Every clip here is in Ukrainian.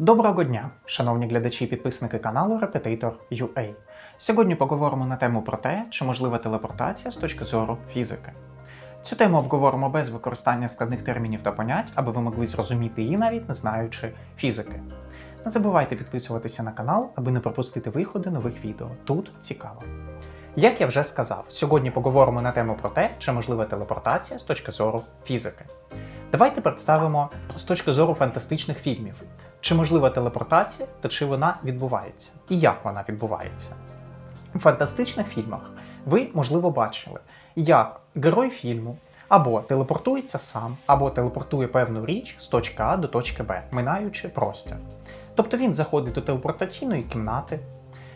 Доброго дня, шановні глядачі і підписники каналу Repetitor.ua. Сьогодні поговоримо на тему про те, чи можлива телепортація з точки зору фізики. Цю тему обговоримо без використання складних термінів та понять, аби ви могли зрозуміти її навіть не знаючи фізики. Не забувайте підписуватися на канал, аби не пропустити виходи нових відео. Тут цікаво. Як я вже сказав, сьогодні поговоримо на тему про те, чи можлива телепортація з точки зору фізики. Давайте представимо з точки зору фантастичних фільмів, чи можлива телепортація та чи вона відбувається, і як вона відбувається. У фантастичних фільмах ви, можливо, бачили, як герой фільму або телепортується сам, або телепортує певну річ з точки А до точки Б, минаючи простір. Тобто він заходить до телепортаційної кімнати,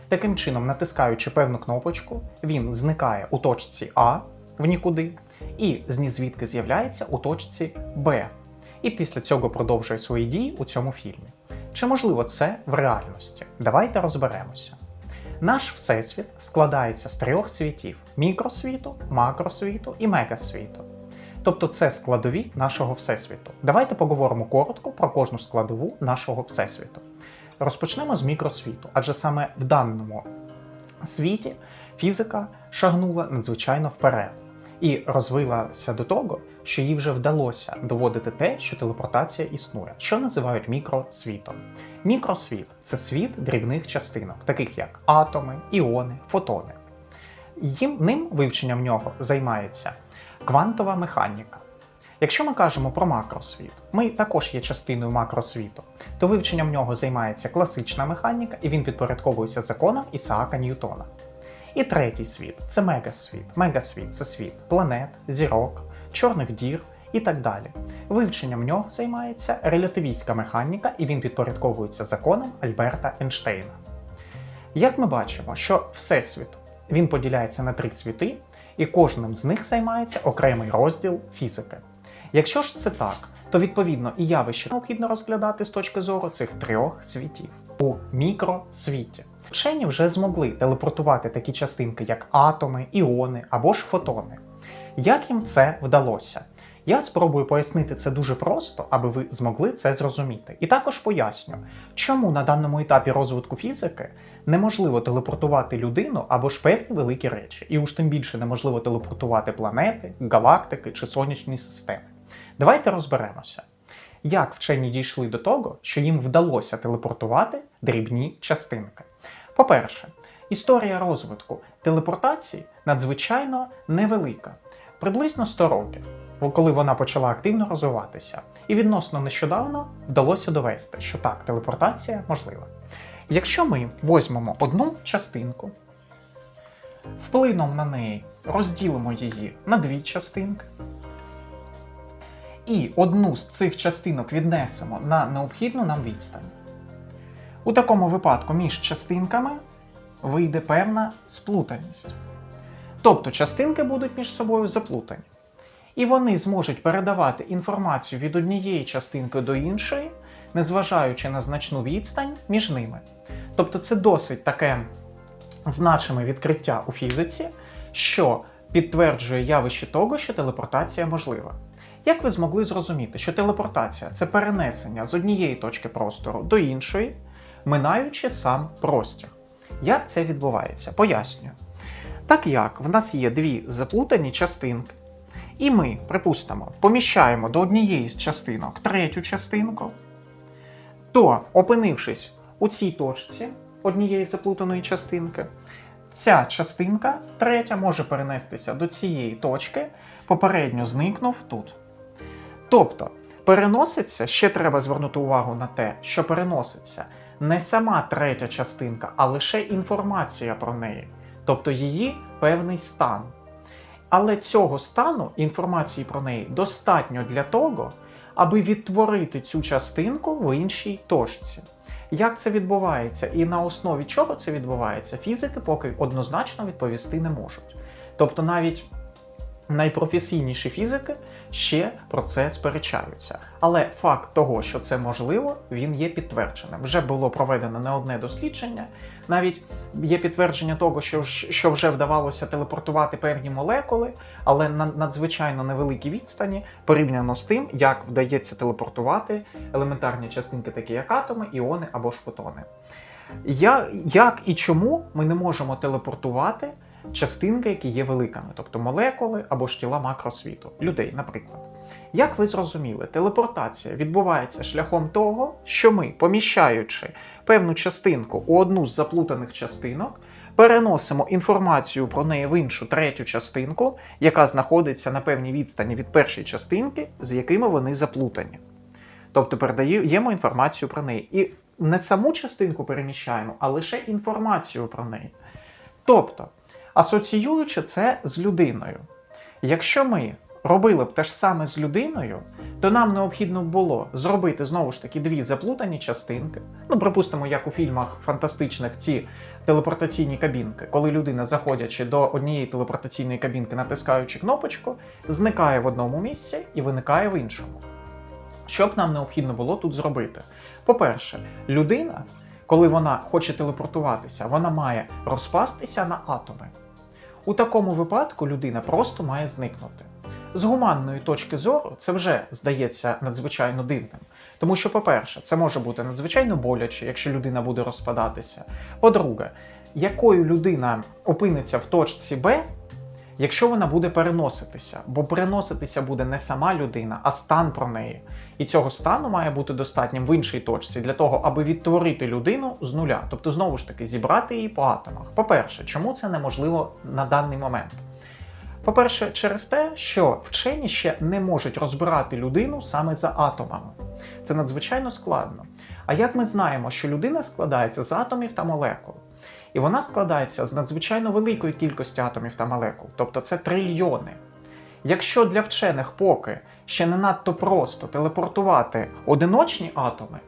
таким чином, натискаючи певну кнопочку, він зникає у точці А в нікуди, і з звідки з'являється у точці Б. І після цього продовжує свої дії у цьому фільмі. Чи можливо це в реальності? Давайте розберемося. Наш всесвіт складається з трьох світів: мікросвіту, макросвіту і мегасвіту. Тобто це складові нашого всесвіту. Давайте поговоримо коротко про кожну складову нашого всесвіту. Розпочнемо з мікросвіту, адже саме в даному світі фізика шагнула надзвичайно вперед і розвилася до того, що їй вже вдалося доводити те, що телепортація існує, що називають мікросвітом. Мікросвіт це світ дрібних частинок, таких як атоми, іони, фотони. Їм ним вивченням нього займається квантова механіка. Якщо ми кажемо про макросвіт, ми також є частиною макросвіту, то вивченням нього займається класична механіка, і він підпорядковується законам Ісаака Ньютона. І третій світ це мегасвіт. Мегасвіт це світ планет, зірок, чорних дір і так далі. Вивченням нього займається релятивістська механіка, і він підпорядковується законам Альберта Ейнштейна. Як ми бачимо, що Всесвіт він поділяється на три світи, і кожним з них займається окремий розділ фізики. Якщо ж це так, то відповідно і явище необхідно розглядати з точки зору цих трьох світів у мікросвіті. Вчені вже змогли телепортувати такі частинки, як атоми, іони або ж фотони. Як їм це вдалося? Я спробую пояснити це дуже просто, аби ви змогли це зрозуміти. І також поясню, чому на даному етапі розвитку фізики неможливо телепортувати людину або ж певні великі речі, і уж тим більше неможливо телепортувати планети, галактики чи сонячні системи. Давайте розберемося, як вчені дійшли до того, що їм вдалося телепортувати дрібні частинки. По-перше, історія розвитку телепортації надзвичайно невелика, приблизно 100 років, коли вона почала активно розвиватися. І відносно нещодавно вдалося довести, що так, телепортація можлива. Якщо ми візьмемо одну частинку, вплином на неї розділимо її на дві частинки, і одну з цих частинок віднесемо на необхідну нам відстань. У такому випадку між частинками вийде певна сплутаність. Тобто частинки будуть між собою заплутані. І вони зможуть передавати інформацію від однієї частинки до іншої, незважаючи на значну відстань між ними. Тобто це досить таке значиме відкриття у фізиці, що підтверджує явище того, що телепортація можлива. Як ви змогли зрозуміти, що телепортація це перенесення з однієї точки простору до іншої, минаючи сам простір? Як це відбувається? Пояснюю. Так як в нас є дві заплутані частинки, і ми, припустимо, поміщаємо до однієї з частинок третю частинку, то, опинившись у цій точці однієї заплутаної частинки, ця частинка третя може перенестися до цієї точки, попередньо зникнув тут. Тобто, переноситься, ще треба звернути увагу на те, що переноситься не сама третя частинка, а лише інформація про неї, тобто її певний стан. Але цього стану інформації про неї достатньо для того, аби відтворити цю частинку в іншій точці. Як це відбувається і на основі чого це відбувається, фізики поки однозначно відповісти не можуть. Тобто навіть найпрофесійніші фізики ще про це сперечаються. Але факт того, що це можливо, він є підтвердженим. Вже було проведено не одне дослідження. Навіть є підтвердження того, що, що вже вдавалося телепортувати певні молекули, але на надзвичайно невеликій відстані порівняно з тим, як вдається телепортувати елементарні частинки, такі як атоми, іони або ж фотони. Я, як і чому ми не можемо телепортувати частинки, які є великими, тобто молекули або ж тіла макросвіту, людей, наприклад. Як ви зрозуміли, телепортація відбувається шляхом того, що ми, поміщаючи певну частинку у одну з заплутаних частинок, переносимо інформацію про неї в іншу третю частинку, яка знаходиться на певній відстані від першої частинки, з якими вони заплутані. Тобто передаємо інформацію про неї. І не саму частинку переміщаємо, а лише інформацію про неї. Тобто, асоціюючи це з людиною. Якщо ми робили б те ж саме з людиною, то нам необхідно було зробити знову ж таки дві заплутані частинки. Ну, припустимо, як у фільмах фантастичних ці телепортаційні кабінки, коли людина, заходячи до однієї телепортаційної кабінки, натискаючи кнопочку, зникає в одному місці і виникає в іншому. Що б нам необхідно було тут зробити? По-перше, людина, коли вона хоче телепортуватися, вона має розпастися на атоми. У такому випадку людина просто має зникнути. З гуманної точки зору це вже здається надзвичайно дивним. Тому що, по-перше, це може бути надзвичайно боляче, якщо людина буде розпадатися. По-друге, якою людина опиниться в точці Б, якщо вона буде переноситися, бо переноситися буде не сама людина, а стан про неї. І цього стану має бути достатнім в іншій точці для того, аби відтворити людину з нуля, тобто знову ж таки зібрати її по атомах. По-перше, чому це неможливо на даний момент? По-перше, через те, що вчені ще не можуть розбирати людину саме за атомами. Це надзвичайно складно. А як ми знаємо, що людина складається з атомів та молекул? І вона складається з надзвичайно великої кількості атомів та молекул, тобто це трильйони. Якщо для вчених поки ще не надто просто телепортувати одиночні атоми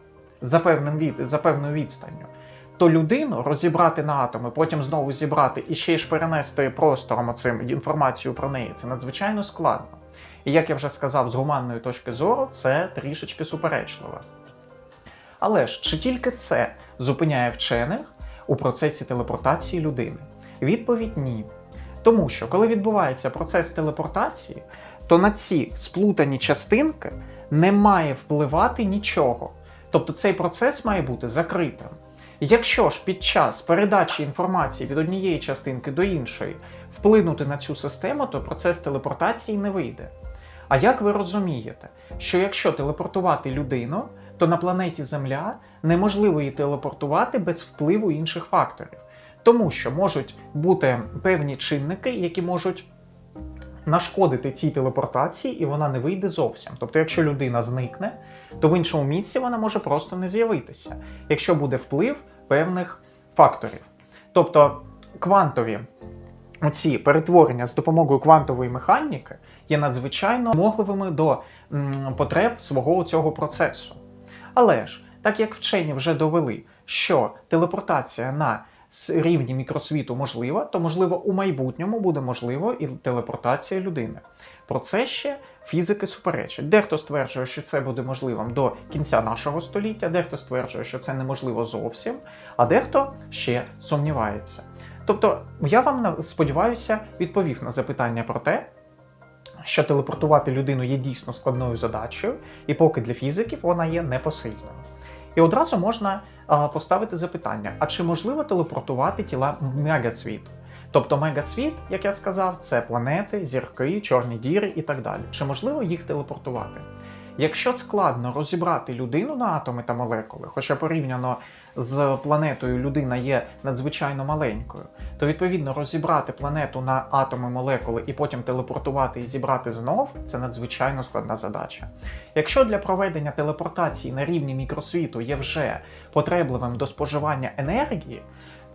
за, певним від, за певною відстанню, то людину розібрати на атоми, потім знову зібрати і ще ж перенести простором оцим інформацію про неї це надзвичайно складно. І як я вже сказав, з гуманної точки зору це трішечки суперечливо. Але ж чи тільки це зупиняє вчених у процесі телепортації людини? Відповідь ні. Тому що коли відбувається процес телепортації, то на ці сплутані частинки не має впливати нічого. Тобто цей процес має бути закритим. Якщо ж під час передачі інформації від однієї частинки до іншої вплинути на цю систему, то процес телепортації не вийде. А як ви розумієте, що якщо телепортувати людину, то на планеті Земля неможливо її телепортувати без впливу інших факторів, тому що можуть бути певні чинники, які можуть нашкодити цій телепортації, і вона не вийде зовсім. Тобто, якщо людина зникне, то в іншому місці вона може просто не з'явитися, якщо буде вплив певних факторів. Тобто квантові оці перетворення з допомогою квантової механіки є надзвичайно вимогливими до потреб свого цього процесу. Але ж, так як вчені вже довели, що телепортація на рівні мікросвіту можлива, то можливо у майбутньому буде можливо і телепортація людини. Про це ще фізики суперечать. Дехто стверджує, що це буде можливим до кінця нашого століття, дехто стверджує, що це неможливо зовсім, а дехто ще сумнівається. Тобто, я вам сподіваюся відповів на запитання про те, що телепортувати людину є дійсно складною задачею, і поки для фізиків вона є непосильною. І одразу можна поставити запитання: а чи можливо телепортувати тіла мегасвіту? Тобто мегасвіт, як я сказав, це планети, зірки, чорні діри і так далі. Чи можливо їх телепортувати? Якщо складно розібрати людину на атоми та молекули, хоча порівняно з планетою людина є надзвичайно маленькою, то відповідно розібрати планету на атоми молекули і потім телепортувати і зібрати знов це надзвичайно складна задача. Якщо для проведення телепортації на рівні мікросвіту є вже потребливим до споживання енергії,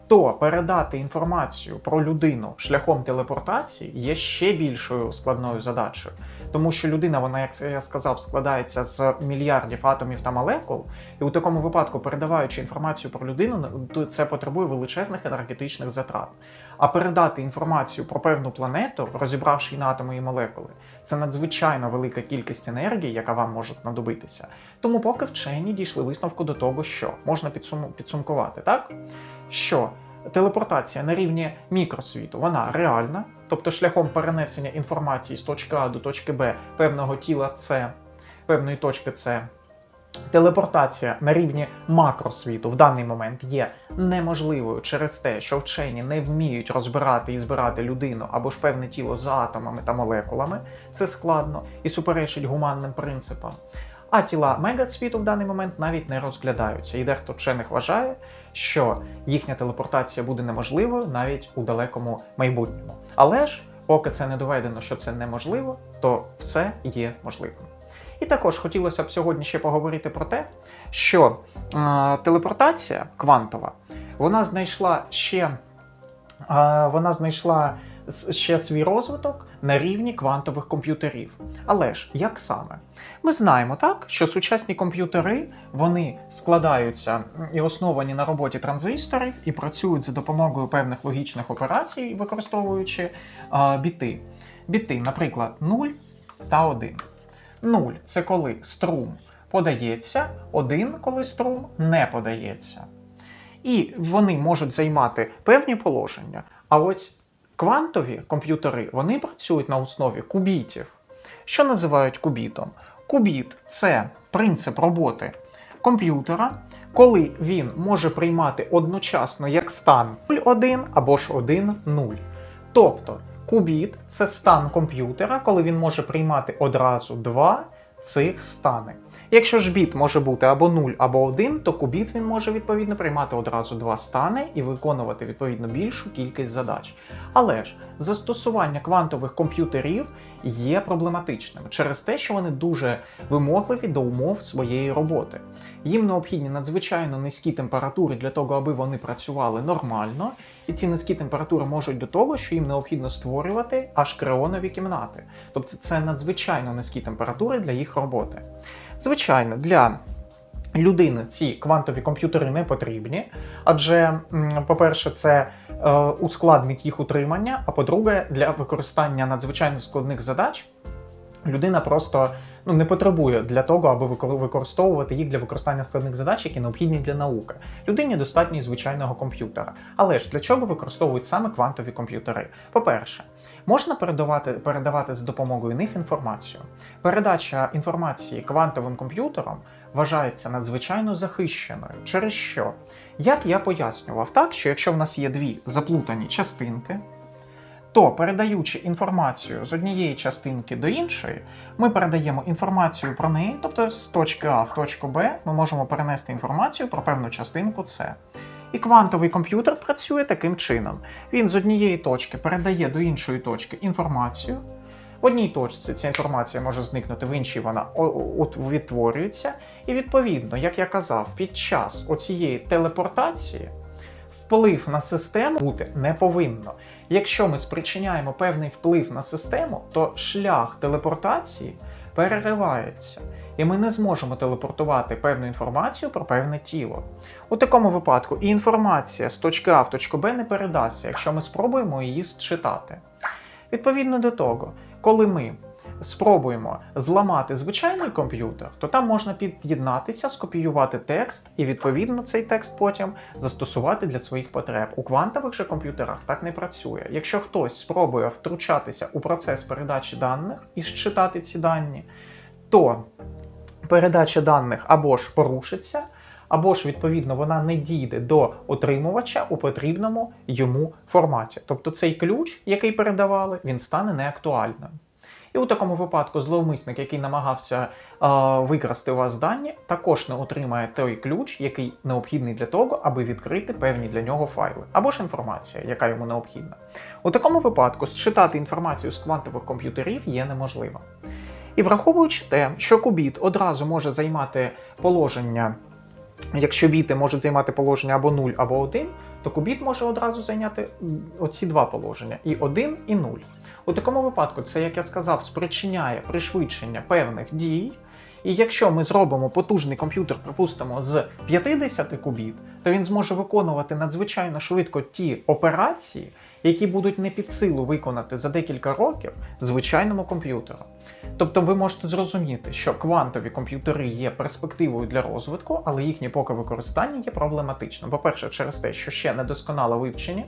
то передати інформацію про людину шляхом телепортації є ще більшою складною задачею. Тому що людина, вона, як я сказав, складається з мільярдів атомів та молекул, і у такому випадку, передаваючи інформацію про людину, то це потребує величезних енергетичних затрат. А передати інформацію про певну планету, розібравши на атоми і молекули, це надзвичайно велика кількість енергії, яка вам може знадобитися. Тому поки вчені дійшли висновку до того, що можна підсум... підсумкувати, так? Що телепортація на рівні мікросвіту вона реальна, тобто шляхом перенесення інформації з точки А до точки Б певного тіла С, певної точки С. Телепортація на рівні макросвіту в даний момент є неможливою через те, що вчені не вміють розбирати і збирати людину або ж певне тіло за атомами та молекулами. Це складно і суперечить гуманним принципам. А тіла мегасвіту в даний момент навіть не розглядаються. І дехто вчених вважає, що їхня телепортація буде неможливою навіть у далекому майбутньому. Але ж, поки це не доведено, що це неможливо, то все є можливим. І також хотілося б сьогодні ще поговорити про те, що е, телепортація квантова вона знайшла ще е, вона знайшла ще свій розвиток на рівні квантових комп'ютерів. Але ж як саме? Ми знаємо так, що сучасні комп'ютери вони складаються і основані на роботі транзисторів і працюють за допомогою певних логічних операцій, використовуючи е, біти. Біти, наприклад, 0 та 1. 0 це коли струм подається, 1 коли струм не подається. І вони можуть займати певні положення. А ось квантові комп'ютери вони працюють на основі кубітів. Що називають кубітом? Кубіт це принцип роботи комп'ютера, коли він може приймати одночасно як стан 0,1 або ж 1,0. Тобто Кубіт це стан комп'ютера, коли він може приймати одразу два цих стани. Якщо ж біт може бути або 0, або 1, то кубіт він може відповідно приймати одразу два стани і виконувати відповідно більшу кількість задач. Але ж застосування квантових комп'ютерів є проблематичним через те, що вони дуже вимогливі до умов своєї роботи. Їм необхідні надзвичайно низькі температури для того, аби вони працювали нормально, і ці низькі температури можуть до того, що їм необхідно створювати аж креонові кімнати. Тобто це надзвичайно низькі температури для їх роботи. Звичайно, для людини ці квантові комп'ютери не потрібні, адже, по-перше, це е, ускладнить їх утримання, а по-друге, для використання надзвичайно складних задач людина просто ну, не потребує для того, аби використовувати їх для використання складних задач, які необхідні для науки. Людині достатньо звичайного комп'ютера. Але ж для чого використовують саме квантові комп'ютери? По-перше, можна передавати передавати з допомогою них інформацію. Передача інформації квантовим комп'ютером вважається надзвичайно захищеною. Через що? Як я пояснював, так що якщо в нас є дві заплутані частинки, то передаючи інформацію з однієї частинки до іншої, ми передаємо інформацію про неї, тобто з точки А в точку Б ми можемо перенести інформацію про певну частинку С. І квантовий комп'ютер працює таким чином. Він з однієї точки передає до іншої точки інформацію. В одній точці ця інформація може зникнути, в іншій вона відтворюється. І відповідно, як я казав, під час оцієї телепортації вплив на систему бути не повинно. Якщо ми спричиняємо певний вплив на систему, то шлях телепортації переривається. І ми не зможемо телепортувати певну інформацію про певне тіло. У такому випадку і інформація з точки А в точку Б не передасться, якщо ми спробуємо її считати. Відповідно до того, коли ми спробуємо зламати звичайний комп'ютер, то там можна під'єднатися, скопіювати текст і відповідно цей текст потім застосувати для своїх потреб. У квантових же комп'ютерах так не працює. Якщо хтось спробує втручатися у процес передачі даних і считати ці дані, то передача даних або ж порушиться. Або ж, відповідно, вона не дійде до отримувача у потрібному йому форматі. Тобто цей ключ, який передавали, він стане неактуальним. У такому випадку зловмисник, який намагався е, викрасти у вас дані, також не отримає той ключ, який необхідний для того, аби відкрити певні для нього файли, або ж інформація, яка йому необхідна. У такому випадку считати інформацію з квантових комп'ютерів є неможливо. І враховуючи те, що кубіт одразу може займати положення якщо біти можуть займати положення або 0, або 1, то кубіт може одразу зайняти оці два положення: і 1, і 0. У такому випадку, це, як я сказав, спричиняє пришвидшення певних дій. І якщо ми зробимо потужний комп'ютер, припустимо, з 50 кубіт, то він зможе виконувати надзвичайно швидко ті операції, які будуть не під силу виконати за декілька років звичайному комп'ютеру. Тобто ви можете зрозуміти, що квантові комп'ютери є перспективою для розвитку, але їхнє поки використання є проблематичним. По-перше, через те, що ще недосконало вивчені.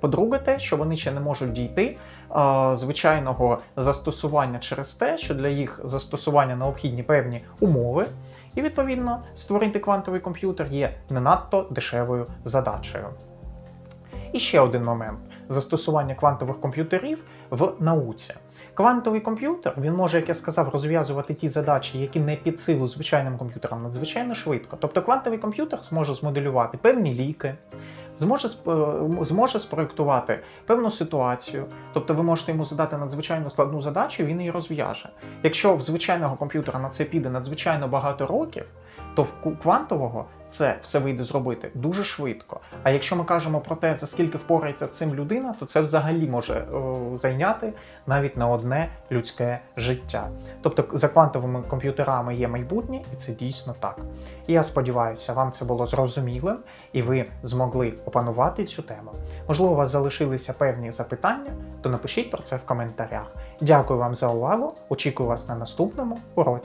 По-друге, те, що вони ще не можуть дійти е, звичайного застосування через те, що для їх застосування необхідні певні умови, і відповідно створити квантовий комп'ютер є не надто дешевою задачею. І ще один момент: застосування квантових комп'ютерів в науці. Квантовий комп'ютер він може, як я сказав, розв'язувати ті задачі, які не під силу звичайним комп'ютерам надзвичайно швидко. Тобто квантовий комп'ютер зможе змоделювати певні ліки, зможе, зможе спроєктувати певну ситуацію. Тобто ви можете йому задати надзвичайно складну задачу, він її розв'яже. Якщо в звичайного комп'ютера на це піде надзвичайно багато років, то в квантового це все вийде зробити дуже швидко. А якщо ми кажемо про те, за скільки впорається цим людина, то це взагалі може е, зайняти навіть на одне людське життя. Тобто за квантовими комп'ютерами є майбутнє, і це дійсно так. І я сподіваюся, вам це було зрозумілим, і ви змогли опанувати цю тему. Можливо, у вас залишилися певні запитання, то напишіть про це в коментарях. Дякую вам за увагу. Очікую вас на наступному уроці.